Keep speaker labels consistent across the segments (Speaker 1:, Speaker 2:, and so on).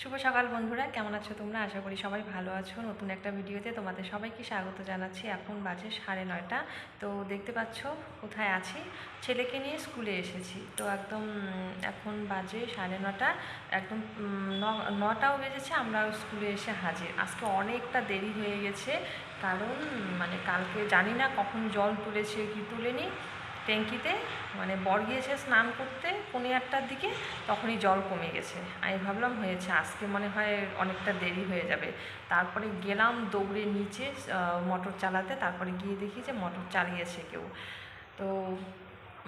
Speaker 1: শুভ সকাল বন্ধুরা, কেমন আছো তোমরা? আশা করি সবাই ভালো আছো। নতুন একটা ভিডিওতে তোমাদের সবাইকে স্বাগত জানাচ্ছি। এখন বাজে সাড়ে নয়টা। তো দেখতে পাচ্ছ কোথায় আছি? ছেলেকে নিয়ে স্কুলে এসেছি। তো একদম, এখন বাজে সাড়ে নটা। একদম নটাও বেজেছে আমরা স্কুলে এসে হাজির। আজকে অনেকটা দেরি হয়ে গেছে। কারণ মানে কালকে জানি না কখন জল তুলেছে, কি তুলেনি। ট্যাঙ্কিতে মানে বর গিয়েছে স্নান করতে পৌনে আটটার দিকে, তখনই জল কমে গেছে। আমি ভাবলাম, হয়েছে, আজকে মনে হয় অনেকটা দেরি হয়ে যাবে। তারপরে গেলাম দৌড়ে নিচে মোটর চালাতে। তারপরে গিয়ে দেখি যে মোটর চালিয়েছে কেউ। তো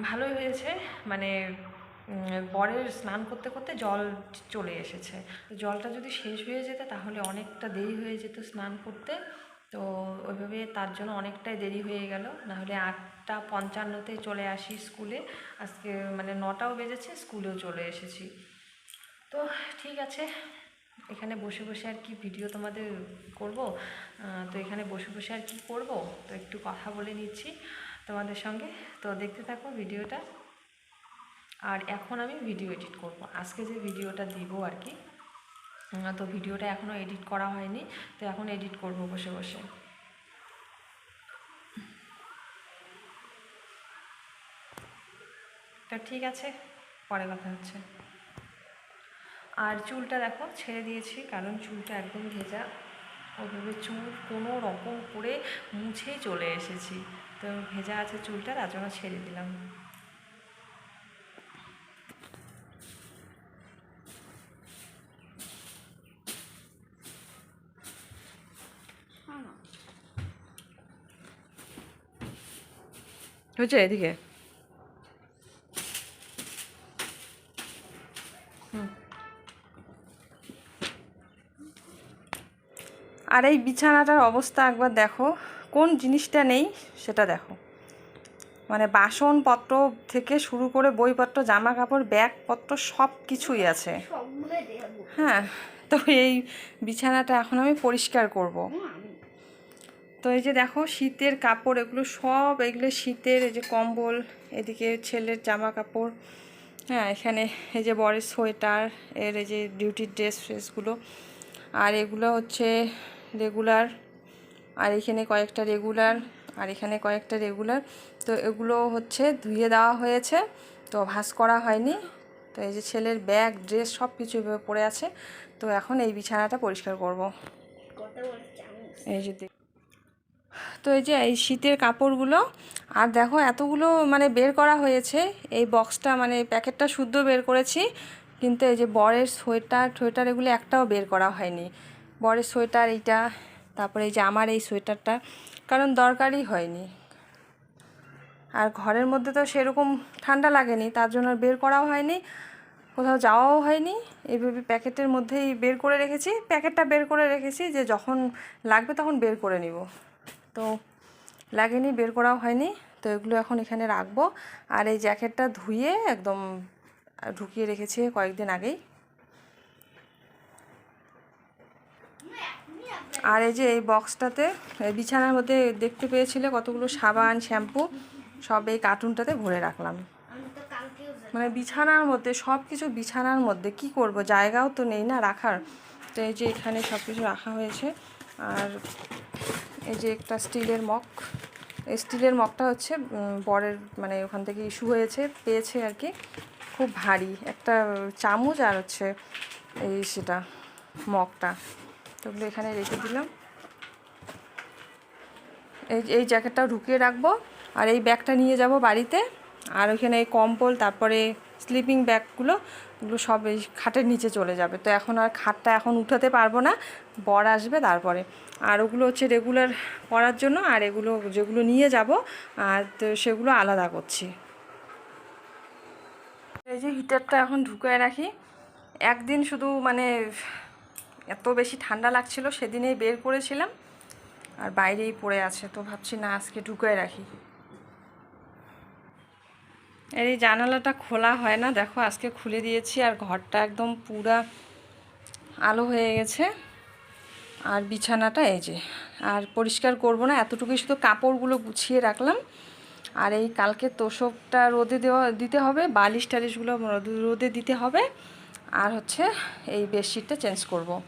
Speaker 1: ভালোই হয়েছে মানে বরের স্নান করতে করতে জল চলে এসেছে। তো জলটা যদি শেষ হয়ে যেত, তাহলে অনেকটা দেরি হয়ে যেত স্নান করতে। তো ওইভাবে তার জন্য অনেকটাই দেরি হয়ে গেল। নাহলে আটটা পঞ্চান্নতে চলে আসি স্কুলে। আজকে মানে নটাও বেজেছে, স্কুলেও চলে এসেছি। তো ঠিক আছে, এখানে বসে বসে আর কি ভিডিও তোমাদের করব? তো এখানে বসে বসে আর কি করব? তো একটু কথা বলে নিচ্ছি তোমাদের সঙ্গে। তো দেখতে থাকো ভিডিওটা। আর এখন আমি ভিডিও এডিট করব। আজকে যে ভিডিওটা দিব আর কি তো ভিডিওটা এখনও এডিট করা হয়নি, তো এখন এডিট করব বসে বসে। তো ঠিক আছে, পরে কথা হচ্ছে। আর চুলটা দেখো, ছেড়ে দিয়েছি, কারণ চুলটা একদম ভেজা। ওইভাবে চুল কোনো রকম করে মুছেই চলে এসেছি। তো ভেজা আছে চুলটা, তার জন্য ছেড়ে দিলাম। হয়েছে এদিকে? আর এই বিছানাটার অবস্থা একবার দেখো। কোন জিনিসটা নেই সেটা দেখো। মানে বাসনপত্র থেকে শুরু করে বইপত্র জামা কাপড় ব্যাগপত্র সব কিছুই আছে হ্যাঁ তো এই বিছানাটা এখন আমি পরিষ্কার করব। তো এই যে দেখো শীতের কাপড় এগুলো সব এগুলো শীতের এই যে কম্বল এদিকে ছেলের জামা কাপড় হ্যাঁ এখানে এই যে বরের সোয়েটার এর এই যে ডিউটির ড্রেস ফ্রেসগুলো আর এগুলো হচ্ছে রেগুলার আর এখানে কয়েকটা রেগুলার আর এখানে কয়েকটা রেগুলার তো এগুলো হচ্ছে ধুয়ে দেওয়া হয়েছে তো ভাঁজ করা হয়নি। তো এই যে ছেলের ব্যাগ ড্রেস সব কিছু এভাবে পড়ে আছে। তো এখন এই বিছানাটা পরিষ্কার করব। এই যে তো এই যে এই শীতের কাপড়গুলো, আর দেখো এতগুলো মানে বের করা হয়েছে। এই বক্সটা মানে প্যাকেটটা শুদ্ধ বের করেছি, কিন্তু এই যে বরের সোয়েটার সোয়েটার এগুলো একটাও বের করা হয়নি। বরের সোয়েটার এইটা, তারপরে এই যে আমার এই সোয়েটারটা, কারণ দরকারই হয়নি। আর ঘরের মধ্যে তো সেরকম ঠান্ডা লাগেনি, তার জন্য বের করাও হয়নি, কোথাও যাওয়াও হয়নি। এইভাবে প্যাকেটের মধ্যেই বের করে রেখেছি, প্যাকেটটা বের করে রেখেছি, যে যখন লাগবে তখন বের করে নিব। তো লাগেনি, বের করাও হয়নি। তো এগুলো এখন এখানে রাখব। আর এই জ্যাকেটটা ধুয়ে একদম ঢুকিয়ে রেখেছি কয়েকদিন আগেই। আর এই যে এই বক্সটাতে বিছানার মধ্যে দেখতে পেয়েছিলে কতগুলো সাবান, শ্যাম্পু, সব এই কার্টুনটাতে ভরে রাখলাম। মানে বিছানার মধ্যে, সব কিছু বিছানার মধ্যে, কি করব? জায়গাও তো নেই না রাখার। তো এই যে এখানে সব কিছু রাখা হয়েছে। আর এই যে একটা স্টিলের মগ। এই স্টিলের মগটা হচ্ছে বরের মানে ওখান থেকে ইস্যু হয়েছে, পেয়েছে আর কি। খুব ভারী। একটা চামচ আর হচ্ছে এই সেটা, মগটা। তো এখানে রেখে দিলাম। এই এই জ্যাকেটটা ঢুকিয়ে রাখব। আর এই ব্যাগটা নিয়ে যাব বাড়িতে। আর ওইখানে এই কম্বল, তারপরে স্লিপিং ব্যাগগুলো এগুলো সব এই খাটের নিচে চলে যাবে। তো এখন আর খাটটা এখন উঠাতে পারব না, বর আসবে তারপরে। আর ওগুলো হচ্ছে রেগুলার পরার জন্য আর এগুলো যেগুলো নিয়ে যাব, আর তো সেগুলো আলাদা করছি। এই যে হিটারটা এখন ঢুকিয়ে রাখি। একদিন শুধু মানে এত বেশি ঠান্ডা লাগছিল, সেদিনেই বের করেছিলাম। আর বাইরেই পড়ে আছে, তো ভাবছি না আজকে ঢুকায় রাখি। এই জানালাটা খোলা হয় না, দেখো আজকে খুলে দিয়েছি আর ঘরটা একদম পুরা আলো হয়ে গেছে। আর বিছানাটা এই যে, আর পরিষ্কার করব না, এতটুকুই শুধু কাপড়গুলো গুছিয়ে রাখলাম। আর এই কালকে তোষকটা রোদে দেওয়া, দিতে হবে, বালিশ টালিশগুলো রোদে- রোদে দিতে হবে। আর হচ্ছে এই বেডশিটটা চেঞ্জ করব।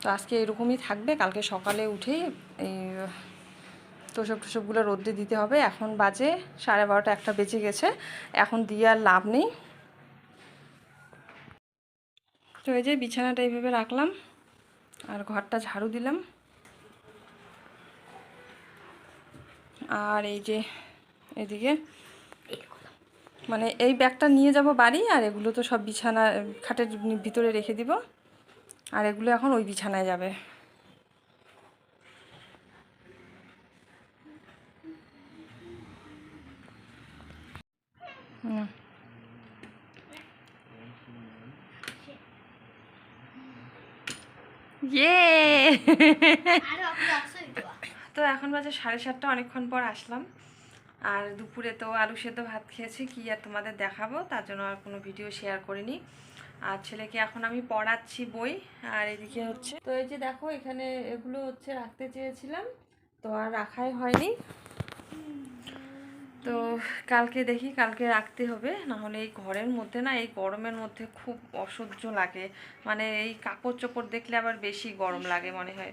Speaker 1: তো আজকে এরকমই থাকবে, কালকে সকালে উঠেই এই তোষক টোষকগুলো রোদ্রে দিতে হবে। এখন বাজে সাড়ে বারোটা, একটা বেজে গেছে। এখন দিয়ে আর লাভ নেই। তো এই যে বিছানাটা এইভাবে রাখলাম আর ঘরটা ঝাড়ু দিলাম। আর এই যে এদিকে মানে এই ব্যাগটা নিয়ে যাব বাড়ি আর এগুলো তো সব বিছানা, খাটের ভিতরে রেখে দিব। আর এগুলো এখন ওই বিছানায় যাবে।
Speaker 2: তো
Speaker 1: এখন বাজে সাড়ে সাতটা, অনেকক্ষণ পর আসলাম। আর দুপুরে তো আলু সেদ্ধ ভাত খেয়েছি, কি আর তোমাদের দেখাবো, তার জন্য আর কোনো ভিডিও শেয়ার করিনি। আর ছেলেকে এখন আমি পড়াচ্ছি বই, আর এদিকে হচ্ছে তো এই যে দেখো, এখানে এগুলো হচ্ছে রাখতে চেয়েছিলাম, তো আর রাখাই হয়নি। তো কালকে দেখি, কালকে রাখতে হবে, নাহলে এই ঘরের মধ্যে না, এই গরমের মধ্যে খুব অসহ্য লাগে। মানে এই কাপড় চোপড় দেখলে আবার বেশি গরম লাগে মনে হয়।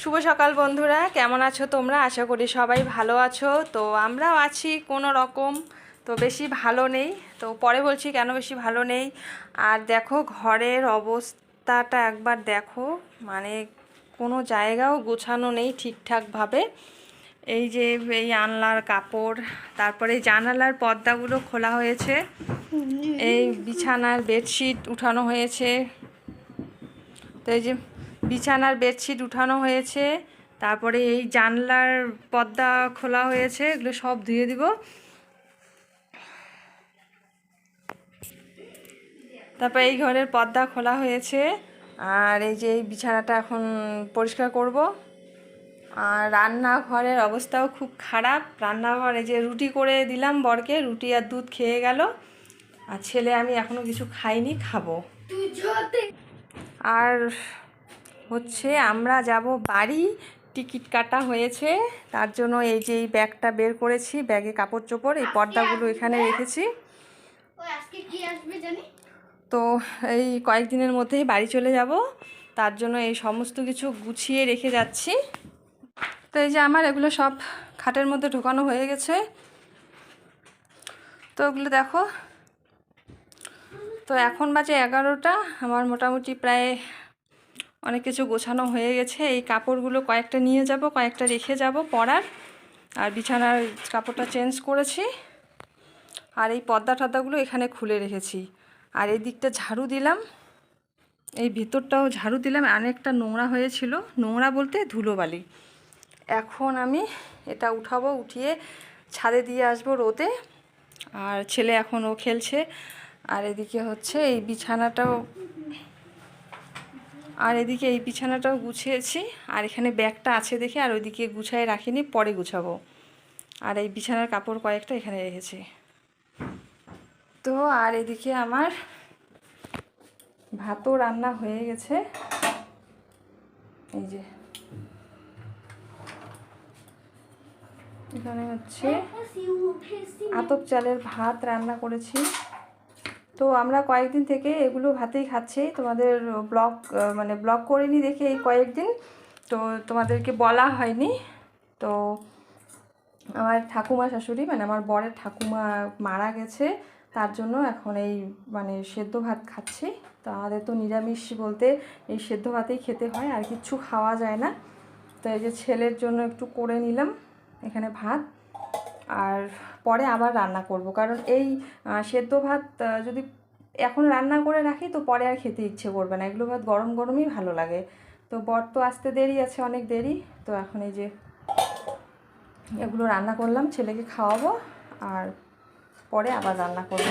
Speaker 1: শুভ সকাল বন্ধুরা, কেমন আছো তোমরা? আশা করি সবাই ভালো আছো। তো আমরাও আছি কোনো রকম, তো বেশি ভালো নেই। তো পরে বলছি কেন বেশি ভালো নেই? আর দেখো, ঘরের অবস্থাটা একবার দেখো। মানে কোনো জায়গাও গোছানো নেই ঠিকঠাকভাবে। এই যে এই আনলার কাপড়, তারপরে জানালার পর্দাগুলো খোলা হয়েছে। এই বিছানার বেডশিট উঠানো হয়েছে। তো এই যে বিছানার বেডশিট উঠানো হয়েছে, তারপরে এই জানলার পর্দা খোলা হয়েছে, এগুলো সব ধুয়ে দিব। তারপর এই ঘরের পর্দা খোলা হয়েছে, আর এই যে এই বিছানাটা এখন পরিষ্কার করব। রান্নাঘরের অবস্থাও খুব খারাপ। রান্নাঘরে যে রুটি করে দিলাম বরকে, রুটি আর দুধ খেয়ে গেল। আর ছেলে আমি এখনও কিছু খাইনি, খাব। আর হচ্ছে আমরা যাব বাড়ি, টিকিট কাটা হয়েছে। তার জন্য এই যে এই ব্যাগটা বের করেছি, ব্যাগে কাপড় চোপড় এই পর্দাগুলো এখানে রেখেছি। তো এই কয়েকদিনের মধ্যেই বাড়ি চলে যাব। তার জন্য এই সমস্ত কিছু গুছিয়ে রেখে যাচ্ছি। তো এই যে আমার এগুলো সব খাটের মধ্যে ঢোকানো হয়ে গেছে। তো ওগুলো দেখো। তো এখন বাজে এগারোটা। আমার মোটামুটি প্রায় অনেক কিছু গোছানো হয়ে গেছে। এই কাপড়গুলো কয়েকটা নিয়ে যাব, কয়েকটা রেখে যাব পরার। আর বিছানার কাপড়টা চেঞ্জ করেছি। আর এই পর্দা টর্দাগুলো এখানে খুলে রেখেছি। আর এই দিকটা ঝাড়ু দিলাম। এই ভিতরটাও ঝাড়ু দিলাম। অনেকটা নোংরা হয়েছিল। নোংরা বলতে ধুলোবালি। এখন আমি এটা উঠাবো, উঠিয়ে ছাদে দিয়ে আসব রোদে। আর ছেলে এখন ও খেলছে। আর এদিকে হচ্ছে এই বিছানাটাও, আর এদিকে এই বিছানাটাও গুছিয়েছি। আর এখানে ব্যাগটা আছে দেখে, আর ওইদিকে গুছায় রাখিনি, পরে গুছাবো। আর এই বিছানার কাপড় কয়েকটা এখানে রেখেছি। তো আর এদিকে আমার ভাতও রান্না হয়ে গেছে। এই যে এখানে হচ্ছে আতপ চালের ভাত রান্না করেছি। তো আমরা কয়েকদিন থেকে এগুলো ভাতেই খাচ্ছি। তোমাদের ব্লগ মানে ব্লগ করিনি দেখে এই কয়েকদিন। তো তোমাদেরকে বলা হয়নি। তো আমার ঠাকুমা শাশুড়ি মানে আমার বরের ঠাকুমা মারা গেছে। তার জন্য এখন এই মানে সেদ্ধ ভাত খাচ্ছি। তো আমাদের তো নিরামিষ বলতে এই সেদ্ধ ভাতেই খেতে হয় আর কিচ্ছু খাওয়া যায় না। তো এই যে ছেলের জন্য একটু করে নিলাম। এখানে ভাত। আর পরে আবার রান্না করব। কারণ এই সেদ্ধ ভাত যদি এখন রান্না করে রাখি, তো পরে আর খেতে ইচ্ছে করবে না। এগুলো ভাত গরম গরমই ভালো লাগে। তো বর তো আসতে দেরি আছে, অনেক দেরি। তো এখন এই যে এগুলো রান্না করলাম, ছেলেকে খাওয়াবো। আর পরে আবার রান্না করব।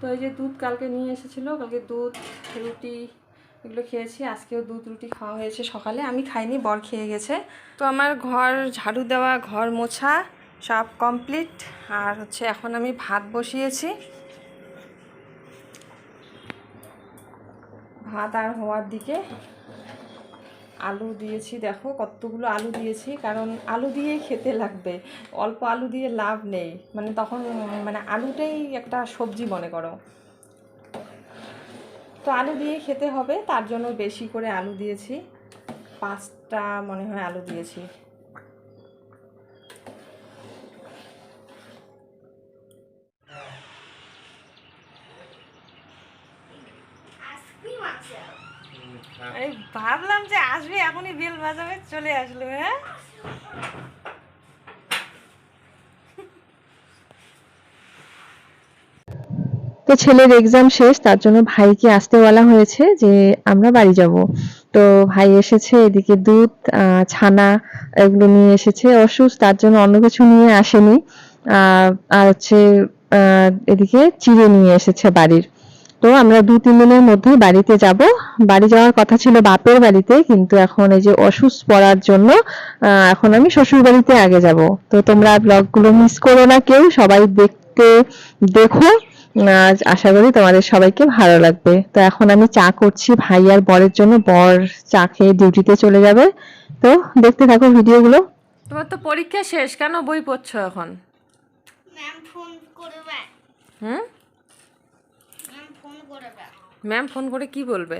Speaker 1: তো এই যে দুধ কালকে নিয়ে এসেছিল। কালকে দুধ, রুটি এগুলো খেয়েছি, আজকেও দুধ রুটি খাওয়া হয়েছে সকালে। আমি খাইনি, বর খেয়ে গেছে। তো আমার ঘর ঝাড়ু দেওয়া, ঘর মোছা সব কমপ্লিট। আর হচ্ছে এখন আমি ভাত বসিয়েছি। ভাত আর হওয়ার দিকে আলু দিয়েছি, দেখো কতগুলো আলু দিয়েছি। কারণ আলু দিয়েই খেতে লাগবে। অল্প আলু দিয়ে লাভ নেই। মানে তখন মানে আলুটাই একটা সবজি মনে করো। তো আলু দিয়ে খেতে হবে তার জন্য বেশি করে আলু দিয়েছি। পাঁচটা মনে হয় আলু দিয়েছি। ভাবলাম যে আসবে এখনই বেল বাজাবে চলে আসলো হ্যাঁ?
Speaker 3: তো ছেলের এক্সাম শেষ, তার জন্য ভাইকে আসতে বলা হয়েছে যে আমরা বাড়ি যাব। তো ভাই এসেছে, এদিকে দুধ ছানা এগুলো নিয়ে এসেছে। অসুস্থ তার জন্য অন্য কিছু নিয়ে আসেনি। আর হচ্ছে এদিকে চিড়ে নিয়ে এসেছে বাড়ির। তো আমরা দু, তিন দিনের মধ্যেই বাড়িতে যাব। বাড়ি যাওয়ার কথা ছিল বাপের বাড়িতে, কিন্তু এখন এই যে অসুস্থ পড়ার জন্য এখন আমি শ্বশুর বাড়িতে আগে যাব। তো তোমরা ব্লগগুলো মিস করো না কেউ, সবাই দেখতে দেখো। আহ, আশা করি তোমাদের সবাইকে ভালো লাগবে। তো এখন আমি চা করছি ভাই আর বরের জন্য। বর চা খেয়ে ডিউটিতে চলে যাবে। তো দেখতে থাকো ভিডিওগুলো।
Speaker 1: তোমার তো পরীক্ষা শেষ কেন বই পড়ছো এখন?
Speaker 2: ম্যাম ফোন করবে।
Speaker 1: হুম?
Speaker 2: ম্যাম ফোন করবে।
Speaker 1: ম্যাম ফোন করে কি বলবে?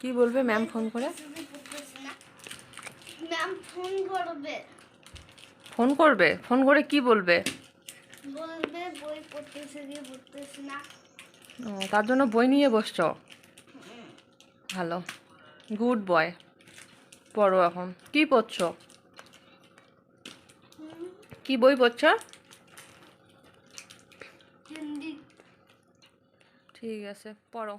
Speaker 1: কি বলবে ম্যাম ফোন করে?
Speaker 2: ম্যাম ফোন করবে।
Speaker 1: ফোন করবে? ফোন করে কি বলবে?
Speaker 2: বলবে বই পড়তেছে কি পড়তেছি না।
Speaker 1: ও, তার জন্য বই নিয়ে বসছ? ভালো। Good boy. পড়ো এখন। কি পড়ছ? কি বই পড়ছ? ঠিক আছে পড়ো।